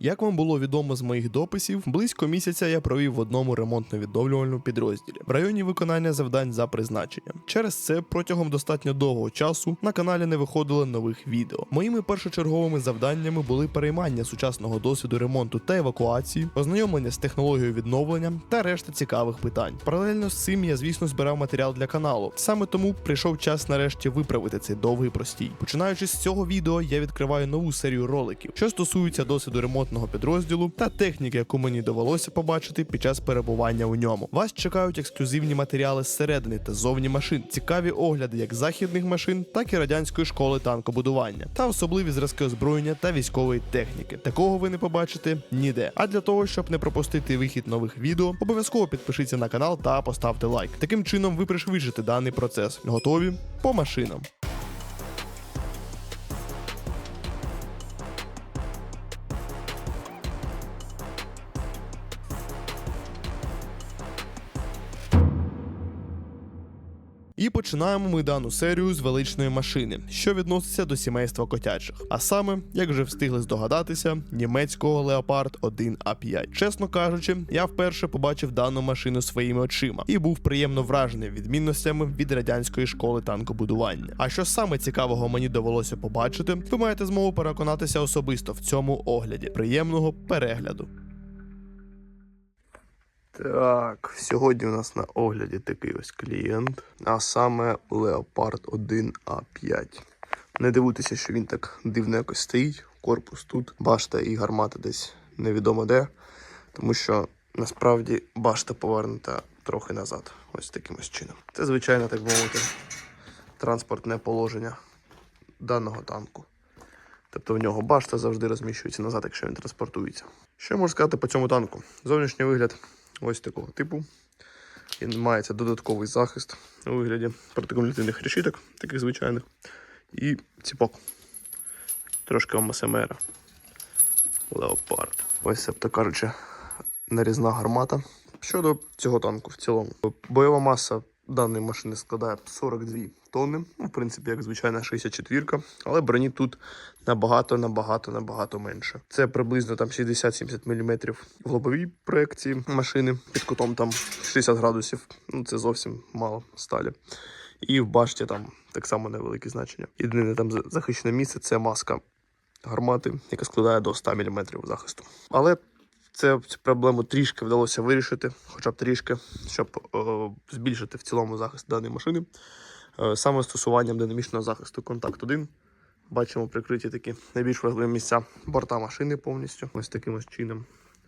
Як вам було відомо з моїх дописів, близько місяця я провів в одному ремонтно-відновлювальному підрозділі в районі виконання завдань за призначенням. Через це протягом достатньо довгого часу на каналі не виходило нових відео. Моїми першочерговими завданнями були переймання сучасного досвіду ремонту та евакуації, ознайомлення з технологією відновлення та решта цікавих питань. Паралельно з цим я, звісно, збирав матеріал для каналу. Саме тому прийшов час нарешті виправити цей довгий простій. Починаючи з цього відео, я відкриваю нову серію роликів, що стосуються досвіду ремонтного підрозділу та техніки, яку мені довелося побачити під час перебування у ньому. Вас чекають ексклюзивні матеріали зсередини та зовні машин, цікаві огляди як західних машин, так і радянської школи танкобудування, та особливі зразки озброєння та військової техніки. Такого ви не побачите ніде. А для того, щоб не пропустити вихід нових відео, обов'язково підпишіться на канал та поставте лайк. Таким чином ви пришвидшите даний процес. Готові по машинам. І починаємо ми дану серію з величної машини, що відноситься до сімейства котячих. А саме, як вже встигли здогадатися, німецького Leopard 1 А5. Чесно кажучи, я вперше побачив дану машину своїми очима і був приємно вражений відмінностями від радянської школи танкобудування. А що саме цікавого мені довелося побачити, ви маєте змогу переконатися особисто в цьому огляді. Приємного перегляду. Так, сьогодні у нас на огляді такий ось клієнт, а саме Leopard 1 А5. Не дивуйтеся, що він так дивно якось стоїть. Корпус тут, башта і гармата десь невідомо де, тому що насправді башта повернута трохи назад. Ось таким ось чином. Це, звичайно, так мовити, транспортне положення даного танку. Тобто в нього башта завжди розміщується назад, якщо він транспортується. Що можу сказати по цьому танку? Зовнішній вигляд ось такого типу. Він мається додатковий захист у вигляді протикумулятивних решіток, таких звичайних, і ціпок. Трошки МСМР. Леопард. Ось, тобто кажучи, нарізна гармата. Щодо цього танку в цілому, бойова маса даної машини складає 42 тонни. Ну, в принципі, як звичайна 64-ка, але броні тут набагато, набагато, набагато менше. Це приблизно там 60-70 мм в лобовій проекції машини під кутом там 60 градусів. Ну це зовсім мало сталі. І в башті там так само невелике значення. Єдине там захищене місце це маска гармати, яка складає до 100 мм захисту. Але це цю проблему трішки вдалося вирішити, хоча б трішки, щоб е, збільшити в цілому захист даної машини. Е, саме застосуванням динамічного захисту контакт 1. Бачимо прикриті такі найбільш важливі місця борта машини повністю. Ось таким ось чином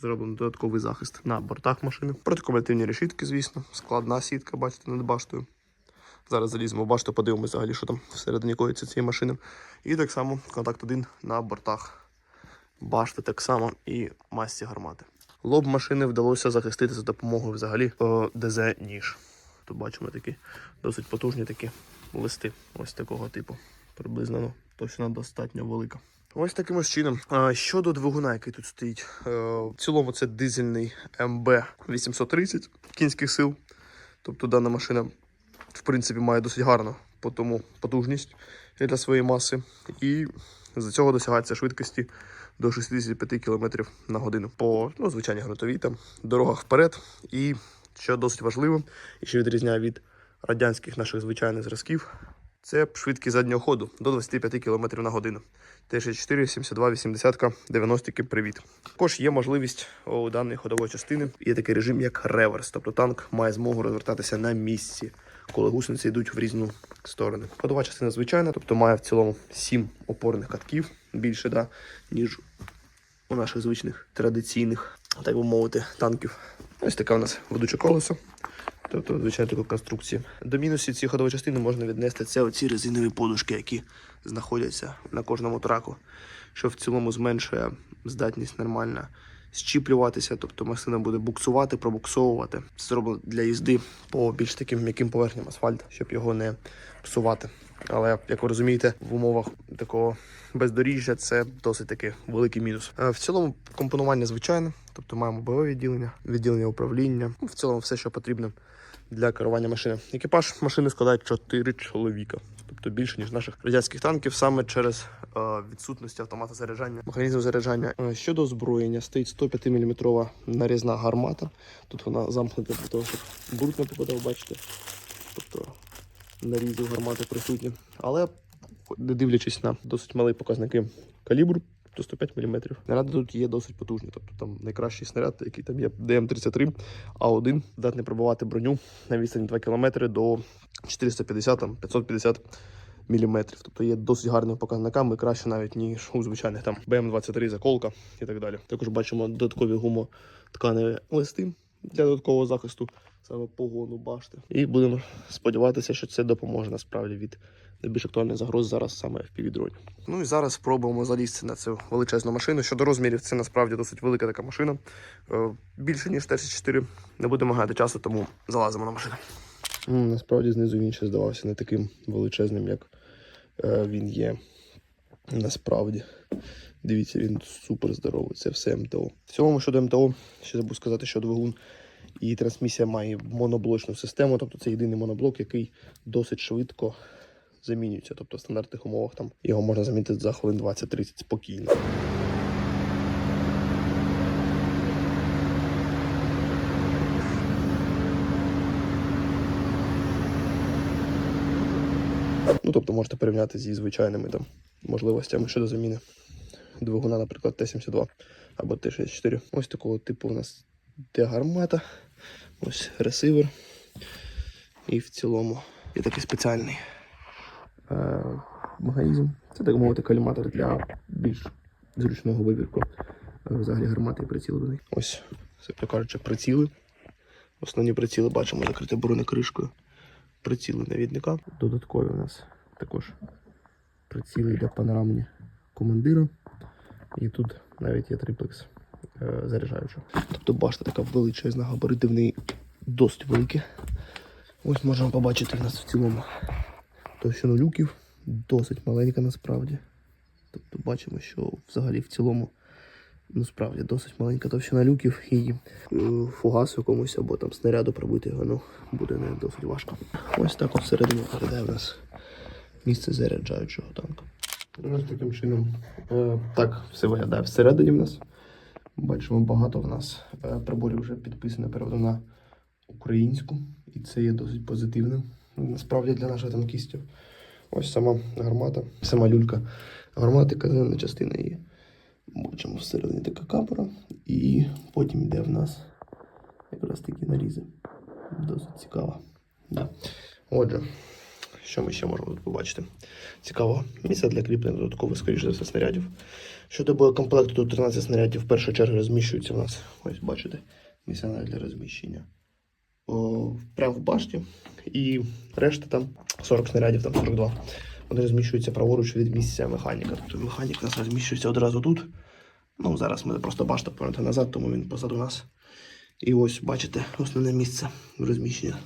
зроблено додатковий захист на бортах машини. Протикумулятивні решітки, звісно, складна сітка, бачите, над баштою. Зараз заліземо в башту, подивимося взагалі, що там всередині коїться цієї машини. І так само контакт 1 на бортах башти так само і масці гармати. Лоб машини вдалося захистити за допомогою взагалі е, ДЗ ніж. Тут бачимо такі досить потужні такі листи ось такого типу. Приблизно ну, точно достатньо велика. Ось таким ось чином. Щодо двигуна, який тут стоїть, е, в цілому це дизельний МБ 830 кінських сил. Тобто дана машина, в принципі, має досить гарну по тому потужність для своєї маси. І з цього досягається швидкості до 65 км на годину по ну, звичайній ґрунтовій там дорогах вперед. І що досить важливо, і що відрізняє від радянських наших звичайних зразків, це швидкість заднього ходу до 25 км на годину. Т-64, 72, 80, 90 привіт. Також є можливість у даної ходової частини. Є такий режим, як реверс, тобто танк має змогу розвертатися на місці, коли гусениці йдуть в різну сторону. Ходова частина звичайна, тобто має в цілому 7 опорних катків більше, да, ніж у наших звичних традиційних, так би мовити, танків. Ось таке у нас ведуче колесо. Тобто, звичайно, такої конструкції. До мінусів цієї ходової частини можна віднести це оці резинові подушки, які знаходяться на кожному траку, що в цілому зменшує здатність нормально щіплюватися, тобто машина буде буксувати, пробуксовувати. Це зроблено для їзди по більш таким м'яким поверхням асфальт, щоб його не псувати. Але як ви розумієте, в умовах такого бездоріжжя це досить таки великий мінус. Е, В цілому компонування звичайне, тобто маємо бойове відділення, відділення управління, ну, в цілому все, що потрібно для керування машини. Екіпаж машини складає 4 чоловіка. Тобто більше, ніж наших радянських танків, саме через е, відсутність автомата заряджання, механізму заряджання. Е, щодо озброєння, стоїть 105 мм нарізна гармата. Тут вона замкнута для того, щоб бурт не попадав, бачите. Тобто нарізів гармати присутні. Але не дивлячись на досить малі показники калібру, то 105 мм. Снаряди тут є досить потужні. Тобто там найкращий снаряд, який там є ДМ-33, А1, здатний пробивати броню на відстані 2 км до 450-550 мм. Тобто є досить гарними показниками, краще навіть ніж у звичайних там БМ-23 заколка і так далі. Також бачимо додаткові гумотканеві листи для додаткового захисту саме погону башти. І будемо сподіватися, що це допоможе насправді від найбільш актуальних загроз зараз саме в півдроні. Ну і зараз спробуємо залізти на цю величезну машину. Щодо розмірів, це насправді досить велика така машина. Е, Більше ніж Т-64. Не будемо гаяти часу, тому залазимо на машину. Насправді знизу він ще здавався не таким величезним, як е, він є насправді. Дивіться, він супер здоровий. Це все МТО. В цілому щодо МТО, ще забув сказати, що двигун і трансмісія має моноблочну систему, тобто це єдиний моноблок, який досить швидко замінюється. Тобто в стандартних умовах там його можна замінити за хвилин 20-30 спокійно. Ну, тобто можете порівняти зі звичайними там можливостями щодо заміни двигуна, наприклад, Т-72 або Т-64. Ось такого типу у нас де гармата, ось ресивер. І в цілому є такий спеціальний е, механізм. Це так мовити каліматор для більш зручного вибірку е, взагалі гармати і прицілу. Ось, це кажучи, приціли. Основні приціли бачимо закрите бронекришкою. Приціли навідника. Додаткові у нас також приціли для панорамні командира. І тут навіть є триплекс е, заряджаючого. Тобто башта така величезна, габарити в неї досить великі. Ось можемо побачити в нас в цілому товщину люків, досить маленька насправді. Тобто бачимо, що взагалі в цілому ну досить маленька товщина люків і е, фугас якомусь або там снаряду пробити його ну, буде не досить важко. Ось так всередині виглядає в нас місце заряджаючого танка. Ось таким чином е, так все виглядає всередині в нас. Бачимо, багато в нас е, приборів вже підписано переводу на українську, і це є досить позитивним насправді для наших танкістів. Ось сама гармата, сама люлька гармати, казенна частина її. Бачимо всередині така камера, і потім йде в нас якраз такі нарізи. Досить цікаво. Да. Отже, що ми ще можемо тут побачити? Цікаво. Місце для кріплення додатково, скоріше за все, снарядів. Щодо боєкомплекту, тут 13 снарядів в першу чергу розміщуються у нас. Ось бачите, місця для розміщення. О, прямо в башті. І решта там 40 снарядів, там 42. Вони розміщуються праворуч від місця механіка. Тобто механік у нас розміщується одразу тут. Ну, зараз ми просто башта повернути назад, тому він позаду нас. І ось бачите основне місце розміщення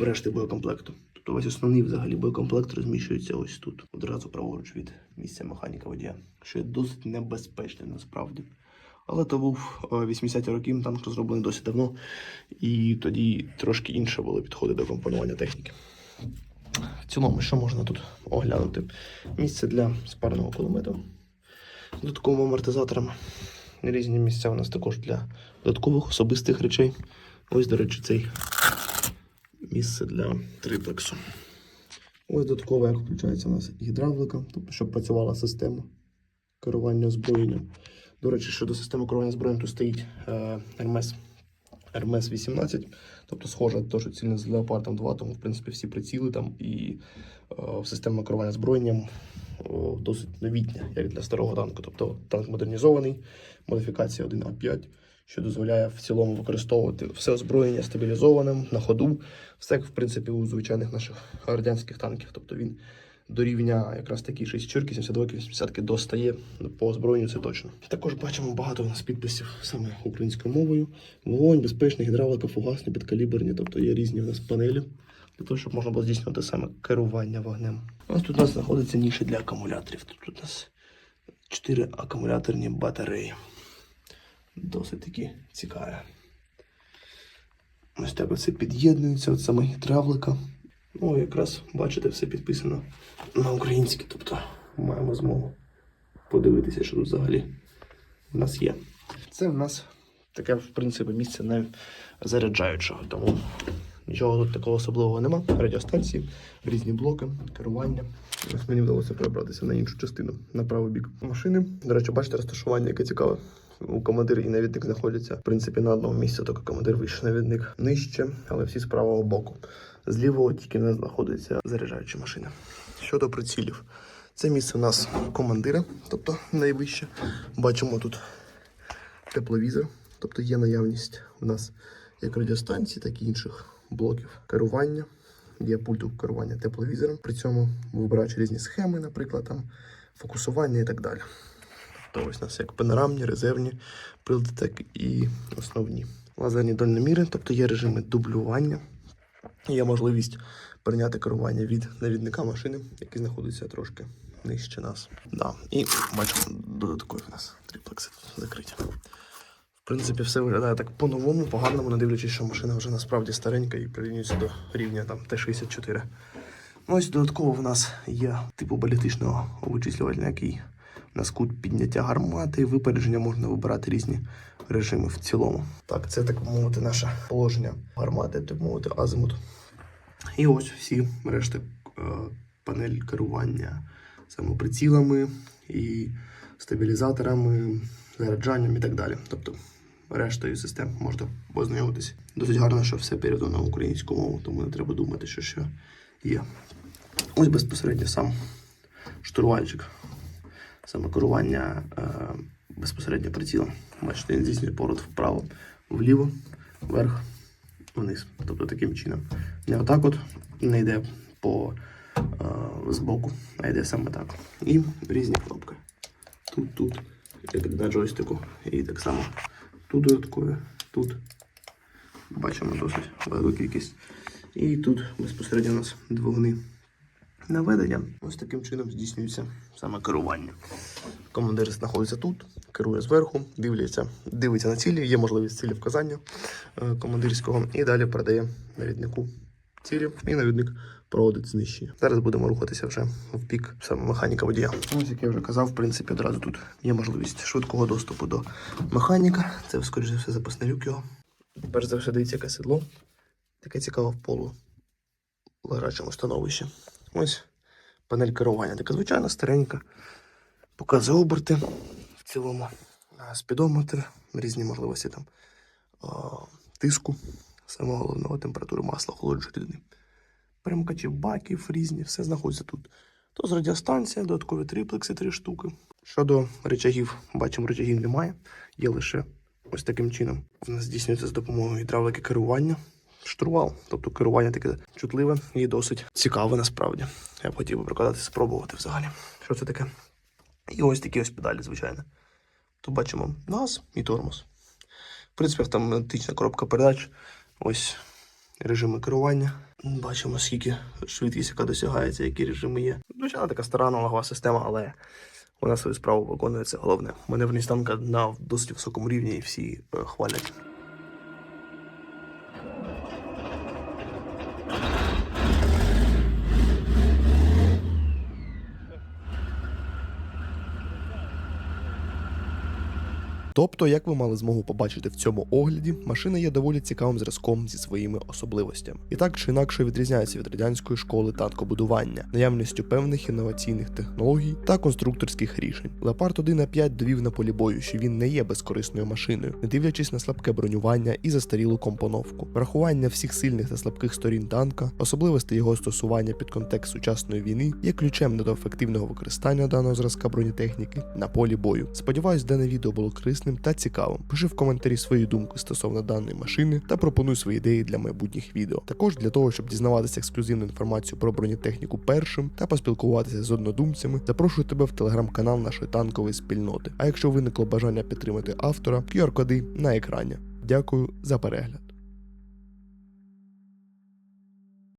решти боєкомплекту. Тобто весь основний взагалі боєкомплект розміщується ось тут, одразу праворуч від місця механіка водія, що є досить небезпечне насправді. Але то був е, 80-ті роки, танк розроблений досить давно, і тоді трошки інше були підходи до компонування техніки. В цілому, що можна тут оглянути? Місце для спарного кулемету з додатковими амортизаторами. Різні місця у нас також для додаткових особистих речей. Ось, до речі, цей місце для триплексу. Ось додатково, як включається у нас гідравлика, тобто, щоб працювала система керування озброєнням. До речі, щодо системи керування зброєм, тут стоїть е, Hermes, Hermes 18, тобто схожа дуже сильно з Leopard 2, тому в принципі всі приціли там і е, система керування зброєнням о, досить новітня, як для старого танку. Тобто танк модернізований, модифікація 1А5, що дозволяє в цілому використовувати все озброєння стабілізованим на ходу, все як в принципі у звичайних наших радянських танків. Тобто він до рівня якраз такі 64, 72, 80 достає по озброєнню, це точно. Також бачимо багато у нас підписів саме українською мовою. Вогонь, безпечний, гідравлика, фугасні, підкаліберні, тобто є різні у нас панелі для того, щоб можна було здійснювати саме керування вогнем. Ось тут у нас знаходиться ніші для акумуляторів. Тут у нас 4 акумуляторні батареї. Досить такі цікаві. Ось так оце під'єднується, от саме гідравлика. Ну, якраз бачите, все підписано на українській, тобто маємо змогу подивитися, що тут взагалі в нас є. Це в нас таке, в принципі, місце не заряджаючого, тому нічого тут такого особливого нема. Радіостанції, різні блоки, керування. Ось мені вдалося перебратися на іншу частину, на правий бік машини. До речі, бачите розташування, яке цікаве. Командир і навідник знаходяться в принципі на одному місці, тільки командир вище, навідник нижче, але всі з правого боку. З лівого тільки не знаходиться заряджаюча машина. Щодо прицілів, це місце у нас командира, тобто найвище. Бачимо тут тепловізор, тобто є наявність у нас як радіостанції, так і інших блоків керування. Є пульту керування тепловізором. При цьому вибираючи різні схеми, наприклад, там фокусування і так далі. Тобто ось у нас як панорамні, резервні прилади, так і основні. Лазерні дальноміри, тобто є режими дублювання. Є можливість прийняти керування від навідника машини, який знаходиться трошки нижче нас. Да. І бачимо, додаткові в нас триплекси закриті. В принципі, все виглядає так по-новому, по-гарному, не дивлячись, що машина вже насправді старенька і прирівнюється до рівня там Т-64. Ну, ось додатково в нас є типу балістичного вичислювальня, який у нас кут підняття гармати, і випередження можна вибирати різні режими в цілому. Так, це так мовити наше положення гармати, так мовити, азимут. І ось всі решти е, панель керування саме прицілами і стабілізаторами, заряджанням і так далі. Тобто рештою систем можна познайомитися. Досить гарно, що все передано на українську мову, тому не треба думати, що ще є. Ось безпосередньо сам штурвальчик, саме керування е, безпосередньо прицілом. Бачите, він здійснює поворот вправо, вліво, вверх, вниз. Тобто таким чином. Не отак от не йде по е, збоку, а йде саме так. І різні кнопки. Тут, тут, як на джойстику. І так само тут додаткові, тут бачимо досить велику кількість. І тут безпосередньо у нас двигуни наведення. Ось таким чином здійснюється саме керування. Командир знаходиться тут, керує зверху, дивляться, дивиться на цілі, є можливість цілі вказання е, командирського, і далі передає навіднику цілі, і навідник проводить знищення. Зараз будемо рухатися вже в бік саме механіка водія. Ось як я вже казав, в принципі, одразу тут є можливість швидкого доступу до механіка. Це, скоріш за все, запасний люк його. Перш за все, дивіться, яке седло. Таке цікаве в полу лежачому становищі. Ось панель керування. Така звичайна старенька. Показує оберти в цілому. Спідометр, різні можливості там тиску, самого головного температури масла, охолоджуючої рідини. Перемкачі баків різні, все знаходиться тут. То з радіостанція, додаткові триплекси, три штуки. Щодо речагів, бачимо, речагів немає, є лише ось таким чином. В нас здійснюється з допомогою гідравлики керування. Штурвал, тобто керування таке чутливе і досить цікаве насправді. Я б хотів би прикладати, спробувати взагалі. Що це таке? І ось такі ось педалі, звичайно. Тут бачимо газ і тормоз. В принципі, автоматична коробка передач. Ось режими керування. Бачимо, скільки швидкість, яка досягається, які режими є. Звичайно, така стара аналогова система, але вона свою справу виконує це головне. Маневреність танка на досить високому рівні і всі е, хвалять. Тобто, як ви мали змогу побачити в цьому огляді, машина є доволі цікавим зразком зі своїми особливостями. І так чи інакше відрізняється від радянської школи танкобудування, наявністю певних інноваційних технологій та конструкторських рішень. Леопард 1 на 5 довів на полі бою, що він не є безкорисною машиною, не дивлячись на слабке бронювання і застарілу компоновку. Врахування всіх сильних та слабких сторін танка, особливості його застосування під контекст сучасної війни, є ключем до ефективного використання даного зразка бронетехніки на полі бою. Сподіваюсь, дане відео було корисним та цікавим. Пиши в коментарі свої думки стосовно даної машини та пропонуй свої ідеї для майбутніх відео. Також для того, щоб дізнаватися ексклюзивну інформацію про бронетехніку першим та поспілкуватися з однодумцями, запрошую тебе в телеграм-канал нашої танкової спільноти. А якщо виникло бажання підтримати автора, QR-коди на екрані. Дякую за перегляд.